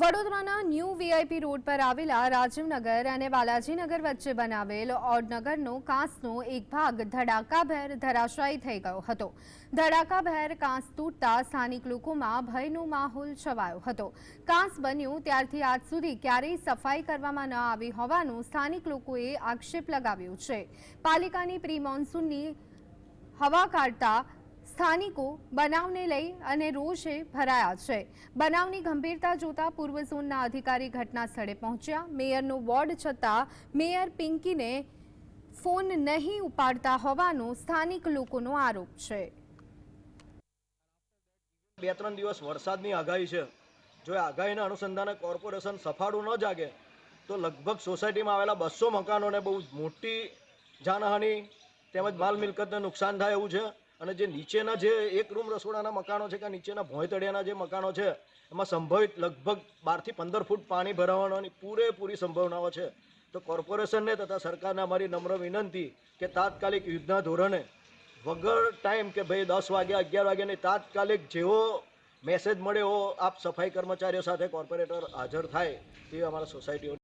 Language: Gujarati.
વડોદરાના ન્યૂ વીઆઈપી રોડ પર આવેલા રાજીવનગર અને બાલાજીનગર વચ્ચે બનાવેલ ઓડનગરનો કાંસનો એક ભાગ ધડાકાભેર ધરાશાયી થઈ ગયો હતો. ધડાકાભેર કાંસ તૂટતા સ્થાનિક લોકોમાં ભયનો માહોલ છવાયો હતો. કાંસ બન્યું ત્યારથી આજ સુધી ક્યારેય સફાઈ કરવામાં ન આવી હોવાનું સ્થાનિક લોકોએ આક્ષેપ લગાવ્યો છે. પાલિકાની પ્રી મોન્સૂનની હવા કાઢતા સ્થાનિકો બનાવને લઈ અને રોષે ભરાયા છે. બનાવની ગંભીરતા જોતા પૂર્વ ઝોનના અધિકારી ઘટના સ્થળે પહોંચ્યા. મેયરનો વોર્ડ છતાં મેયર પિંકીને ફોન નહીં ઉપાડતા હોવાનો સ્થાનિક લોકોનો આરોપ છે. બે ત્રણ દિવસ વરસાદની આગાહી છે. જો આગાહીના અનુસંધાને કોર્પોરેશન સફાળું ન જાગે, તો લગભગ સોસાયટીમાં આવેલા બસો મકાનોને બહુ મોટી જાનહાનિ તેમજ માલ મિલકતને નુકસાન થાય એવું છે. અને જે નીચેના જે એક રૂમ રસોડાના મકાનો છે કે નીચેના ભોંયતળિયાના જે મકાનો છે, એમાં સંભવિત લગભગ બારથી પંદર ફૂટ પાણી ભરાવાની પૂરેપૂરી સંભાવનાઓ છે. તો કોર્પોરેશનને તથા સરકારને અમારી નમ્ર વિનંતી કે તાત્કાલિક યુદ્ધના ધોરણે વગર ટાઈમ કે ભાઈ દસ વાગ્યા અગિયાર વાગ્યાની તાત્કાલિક જેવો મેસેજ મળે એવો આપ સફાઈ કર્મચારીઓ સાથે કોર્પોરેટર હાજર થાય તેવી અમારા સોસાયટીઓ